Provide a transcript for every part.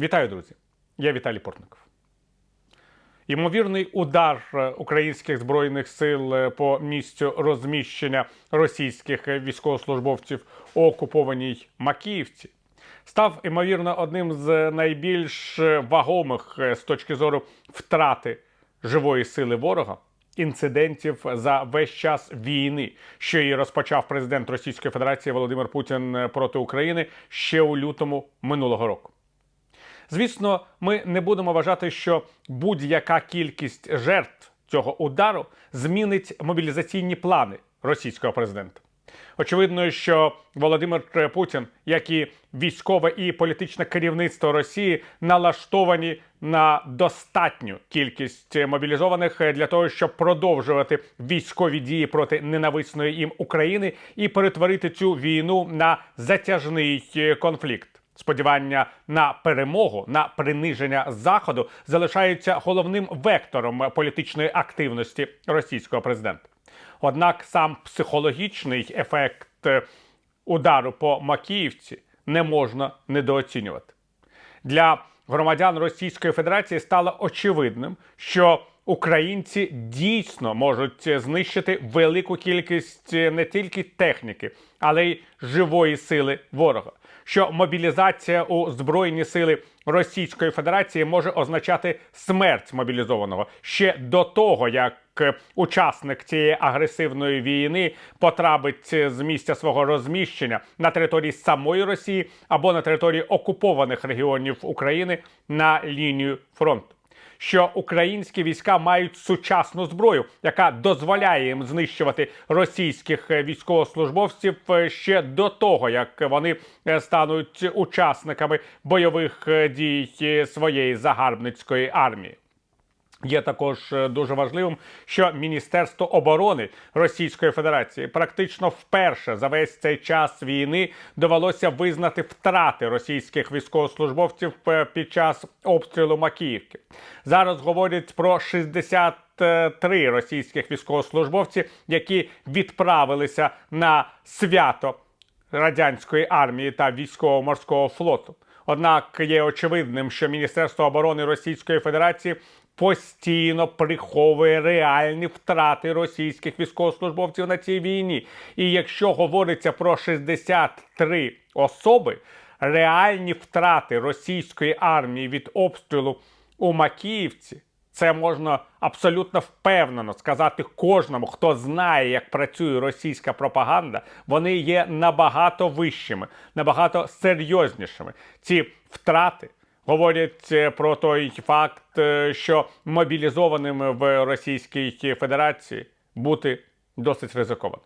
Вітаю, друзі! Я Віталій Портников. Ймовірний удар е, українських збройних сил е, по місцю розміщення російських військовослужбовців у окупованій Макіївці став ймовірно одним з найбільш е, вагомих з точки зору втрати живої сили ворога. Інцидентів за весь час війни, що її розпочав президент Російської Федерації Володимир Путін проти України ще у лютому минулого року. Звісно, ми не будемо вважати, що будь-яка кількість жертв цього удару змінить мобілізаційні плани російського президента. Очевидно, що Володимир Путін, як і військове і політичне керівництво Росії, налаштовані на достатню кількість мобілізованих для того, щоб продовжувати військові дії проти ненависної їм України і перетворити цю війну на затяжний конфлікт. Сподівання на перемогу, на приниження заходу залишаються головним вектором політичної активності російського президента. Однак сам психологічний ефект е, удару по Макіївці не можна недооцінювати. Для громадян Російської Федерації стало очевидним, що українці дійсно можуть знищити велику кількість е, не тільки техніки, але й живої сили ворога. Що мобілізація у збройні сили Російської Федерації може означати смерть мобілізованого ще до того, як е, учасник цієї агресивної війни потрапить е, з місця свого розміщення на території самої Росії або на території окупованих регіонів України на лінію фронту. Що українські війська мають сучасну зброю, яка дозволяє їм знищувати російських е, військовослужбовців е, ще до того, як вони е, стануть учасниками бойових дій своєї загарбницької армії. Є також е, дуже важливим, що Міністерство оборони Російської Федерації практично вперше за весь цей час війни довелося визнати втрати російських військовослужбовців е, під час обстрілу Макіївки. Зараз говорять про 63 російських військовослужбовці, які відправилися на свято радянської армії та військово-морського флоту. Однак є очевидним, що Міністерство оборони Російської Федерації постійно приховує реальні втрати російських військовослужбовців на цій війні. І якщо говориться про 63 особи, реальні втрати російської армії від обстрілу у Макіївці. Це можна абсолютно впевнено сказати кожному, хто знає, як працює російська пропаганда. Вони є набагато вищими, набагато серйознішими. Ці втрати говорять е, про той факт, е, що мобілізованими в Російській Федерації бути досить ризиковано.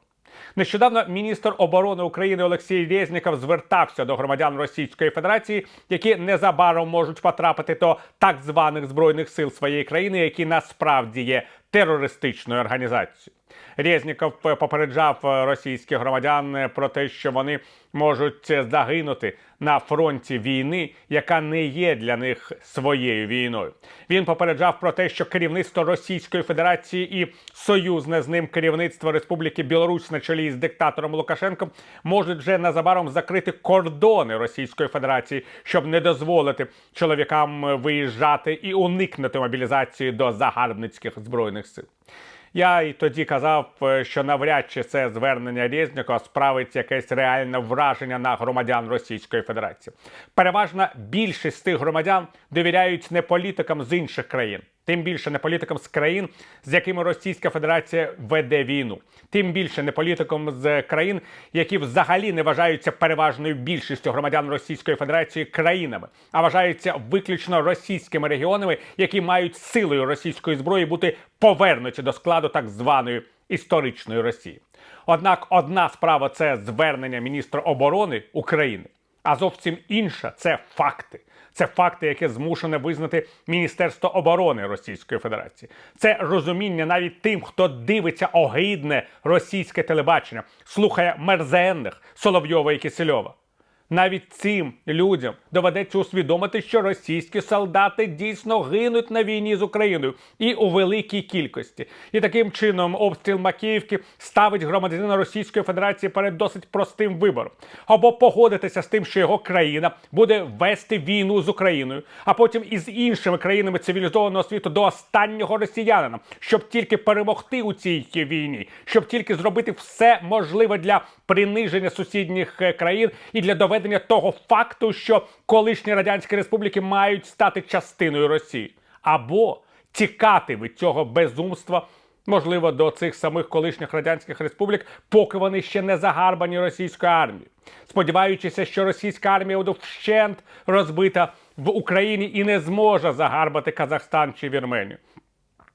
Нещодавно міністр оборони України Олексій Резніков звертався до громадян Російської Федерації, які незабаром можуть потрапити до так званих збройних сил своєї країни, які насправді є терористичною організацією. Резніков попереджав російських громадян про те, що вони можуть загинути на фронті війни, яка не є для них своєю війною. Він попереджав про те, що керівництво Російської Федерації і союзне з ним керівництво Республіки Білорусь на чолі з диктатором Лукашенком можуть вже незабаром закрити кордони Російської Федерації, щоб не дозволити чоловікам виїжджати і уникнути мобілізації до загарбницьких збройних сил. Я і тоді казав, е, що навряд чи це звернення Резнікова справить якесь реальне враження на громадян Російської Федерації. Переважна більшість тих громадян довіряють не політикам з інших країн. Тим більше не політикам з країн, з якими Російська Федерація веде війну, тим більше не політикам з країн, які взагалі не вважаються переважною більшістю громадян Російської Федерації країнами, а вважаються виключно російськими регіонами, які мають силою російської зброї бути повернуті до складу так званої історичної Росії. Однак одна справа це звернення міністра оборони України, а зовсім інша це факти. Це факти, які змушене визнати Міністерство оборони Російської Федерації. Це розуміння навіть тим, хто дивиться огидне російське телебачення, слухає мерзенних Соловйова і Кисельова. Навіть цим людям доведеться усвідомити, що російські солдати дійсно гинуть на війні з Україною і у великій кількості. І таким чином обстріл Макіївки ставить громадянина Російської Федерації перед досить простим вибором: або погодитися з тим, що його країна буде вести війну з Україною, а потім із іншими країнами цивілізованого світу до останнього росіянина, щоб тільки перемогти у цій війні, щоб тільки зробити все можливе для приниження сусідніх е, країн і для доведення того факту, що колишні радянські республіки мають стати частиною Росії, або тікати від цього безумства. Можливо, до цих самих колишніх радянських республік, поки вони ще не загарбані російською армією, сподіваючися, що російська армія буде вщент розбита в Україні і не зможе загарбати Казахстан чи Вірменію.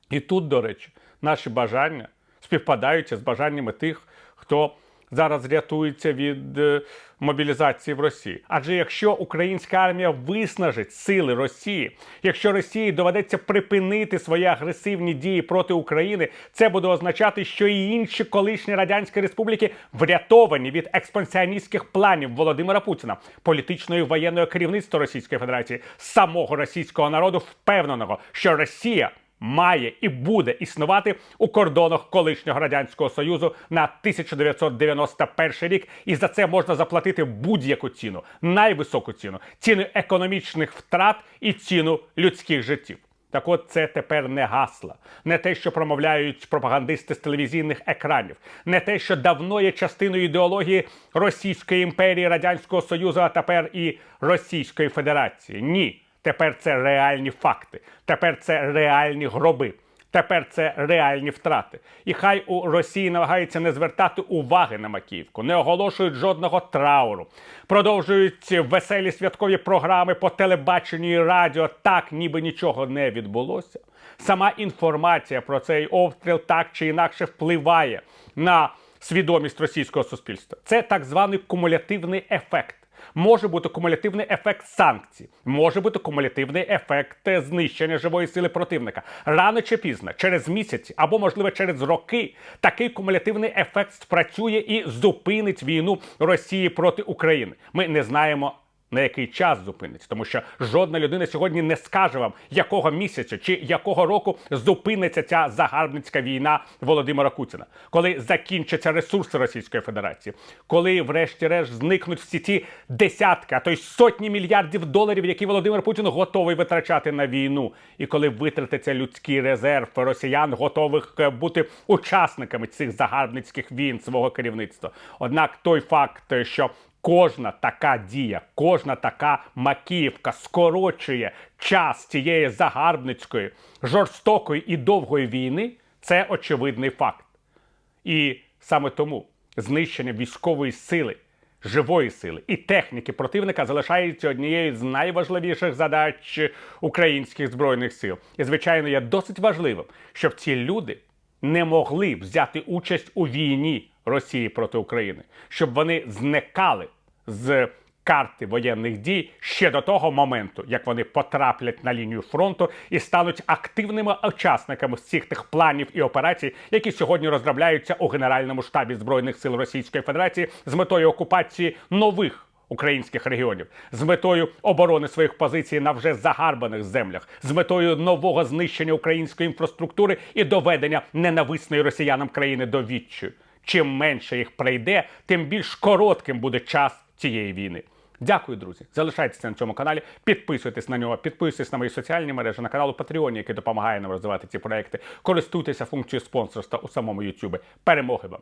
І тут, до речі, наші бажання співпадаються з бажаннями тих, хто зараз рятується від е, мобілізації в Росії. Адже якщо українська армія виснажить сили Росії, якщо Росії доведеться припинити свої агресивні дії проти України, це буде означати, що і інші колишні радянські республіки врятовані від експансіоністських планів Володимира Путіна, політичного і воєнного керівництва Російської Федерації, самого російського народу, впевненого, що Росія має і буде існувати у кордонах колишнього радянського союзу на 1991 рік, і за це можна заплатити будь-яку ціну, найвисоку ціну, ціну економічних втрат і ціну людських життів. Так от це тепер не гасла, не те, що промовляють пропагандисти з телевізійних екранів, не те, що давно є частиною ідеології Російської імперії, Радянського Союзу, а тепер і Російської Федерації. Ні. Тепер це реальні факти, тепер це реальні гроби, тепер це реальні втрати. І хай у Росії намагаються не звертати уваги на Макіївку, не оголошують жодного трауру, продовжують веселі святкові програми по телебаченню і радіо, так ніби нічого не відбулося. Сама інформація про цей обстріл так чи інакше впливає на свідомість російського суспільства. Це так званий кумулятивний ефект. Може бути кумулятивний ефект санкцій, може бути кумулятивний ефект знищення живої сили противника. Рано чи пізно, через місяці або, можливо, через роки, такий кумулятивний ефект спрацює і зупинить війну Росії проти України. Ми не знаємо. На який час зупиниться, тому що жодна людина сьогодні не скаже вам, якого місяця чи якого року зупиниться ця загарбницька війна Володимира Путіна, коли закінчаться ресурси Російської Федерації, коли, врешті-решт, зникнуть всі ті десятки, а то й сотні мільярдів доларів, які Володимир Путін готовий витрачати на війну, і коли витратиться людський резерв росіян, готових бути учасниками цих загарбницьких війн свого керівництва. Однак той факт, що Кожна така дія, кожна така макіївка скорочує час цієї загарбницької, жорстокої і довгої війни. Це очевидний факт. І саме тому знищення військової сили, живої сили і техніки противника залишається однією з найважливіших задач українських збройних сил. І, звичайно, є досить важливим, щоб ці люди не могли взяти участь у війні Росії проти України, щоб вони зникали з карти воєнних дій ще до того моменту, як вони потраплять на лінію фронту і стануть активними учасниками всіх тих планів і операцій, які сьогодні розробляються у Генеральному штабі збройних сил Російської Федерації з метою окупації нових. Українських регіонів з метою оборони своїх позицій на вже загарбаних землях, з метою нового знищення української інфраструктури і доведення ненависної росіянам країни до відчаю. Чим менше їх прийде, тим більш коротким буде час цієї війни. Дякую, друзі. Залишайтеся на цьому каналі, підписуйтесь на нього, підписуйтесь на мої соціальні мережі, на канал у Патреоні, який допомагає нам розвивати ці проекти. Користуйтеся функцією спонсорства у самому YouTube. Перемоги вам!